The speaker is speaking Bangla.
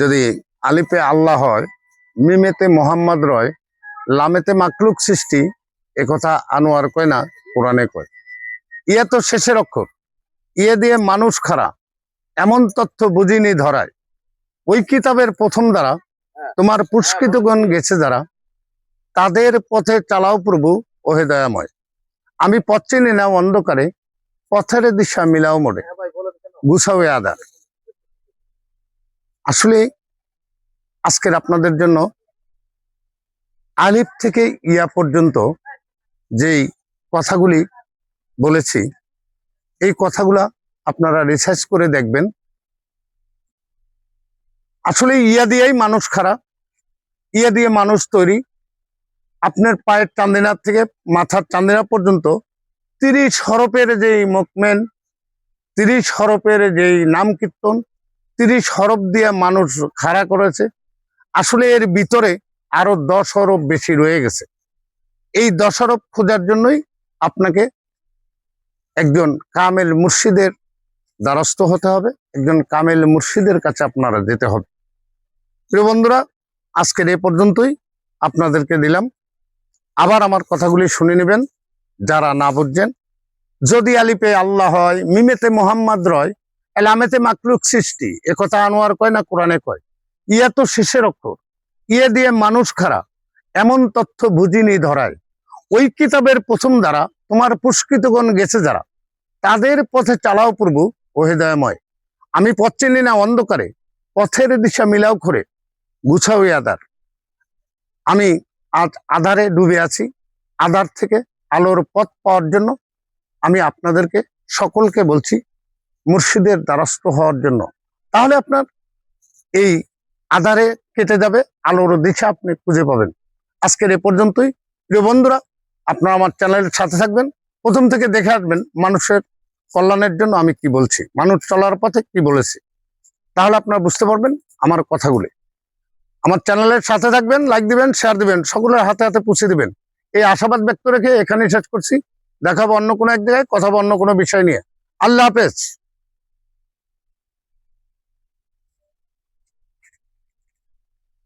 যদি আলিপে আল্লাহ হয়, মিমেতে মোহাম্মদ রয়, লামেতে মাকলুক সৃষ্টি একথা আনোয়ার কয় না, কোরআনে কয়। ইয়ে তো শেষের অক্ষর। ইয়ে দিয়ে মানুষ খারা এমন তথ্য বুঝিনি ধরায়। ওই কিতাবের প্রথম দ্বারা তোমার পুষ্কৃতগণ গেছে যারা, তাদের পথে চালাও প্রভু, ওহে দয়াময়। আমি পথ চিনি না অন্ধকারে, পথের দিশা মিলাও মোড়ে গুছাও আদার আসলে আজকের আপনাদের জন্য আলিফ থেকে ইয়া পর্যন্ত যেই কথাগুলি বলেছি, এই কথাগুলা আপনারা রিসার্চ করে দেখবেন। আসলে ইয়া দিয়েই মানুষ খারাপ। ইয়া দিয়ে মানুষ তৈরি। আপনার পায়ের চান্দিনা থেকে মাথার চান্দিনা পর্যন্ত তিরিশ হরফের যেই মুখমেন তিরিশ হরফের যেই নাম কীর্তন তিরিশ হরফ দিয়ে মানুষ খাড়া করেছে। আসলে এর ভিতরে আরও দশ হরফ বেশি রয়ে গেছে। এই দশ হরফ খোঁজার জন্যই আপনাকে একজন কামেল মুর্শিদের দ্বারস্থ হতে হবে, একজন কামেল মুর্শিদের কাছে আপনারা যেতে হবে। প্রিয় বন্ধুরা, আজকের এ পর্যন্তই আপনাদেরকে দিলাম। আবার আমার কথাগুলি শুনে নেবেন, যারা না বুঝছেন। যদি আলিপে আল্লাহ হয়, মিমেতে মোহাম্মদ রয় এলামেতে মাকলুক সৃষ্টি একথা আনোয়ার কয় না কোরআনে কয়? ইয়া তো শেষের অক্ষর ইয়ে দিয়ে মানুষ খারা এমন তথ্য বুঝিনি ধরায়। ওই কিতাবের প্রথম দ্বারা তোমার পুষ্কৃতগণ গেছে যারা, তাদের পথে চালাও প্রভু, ও হৃদয়ময়। আমি পথ চিনি না অন্ধকারে, পথের দিশা মিলাও করে গুছাও এ আদার আমি আজ আধারে ডুবে আছি, আধার থেকে আলোর পথ পাওয়ার জন্য আমি আপনাদেরকে সকলকে বলছি মুর্শিদের দ্বারস্থ হওয়ার জন্য। তাহলে আপনার এই আধারে কেটে যাবে, আলোর দিশা আপনি খুঁজে পাবেন। আজকের এ পর্যন্তই। প্রিয় বন্ধুরা, আপনারা আমার চ্যানেলের সাথে থাকবেন। প্রথম থেকে দেখে আসবেন মানুষের কল্যাণের জন্য আমি কি বলছি, মানুষ চলার পথে কি বলেছি। তাহলে আপনারা বুঝতে পারবেন আমার কথাগুলি। আমার চ্যানেলের সাথে থাকবেন লাইক দিবেন শেয়ার দিবেন, সকলের হাতে হাতে পুষে দিবেন। এই আশাবাদ ব্যক্ত রেখে এখানেই শেষ করছি। দেখাবো অন্য কোনো এক জায়গায়, কথা বলব অন্য কোনো বিষয় নিয়ে। আল্লাহ হাফেজ।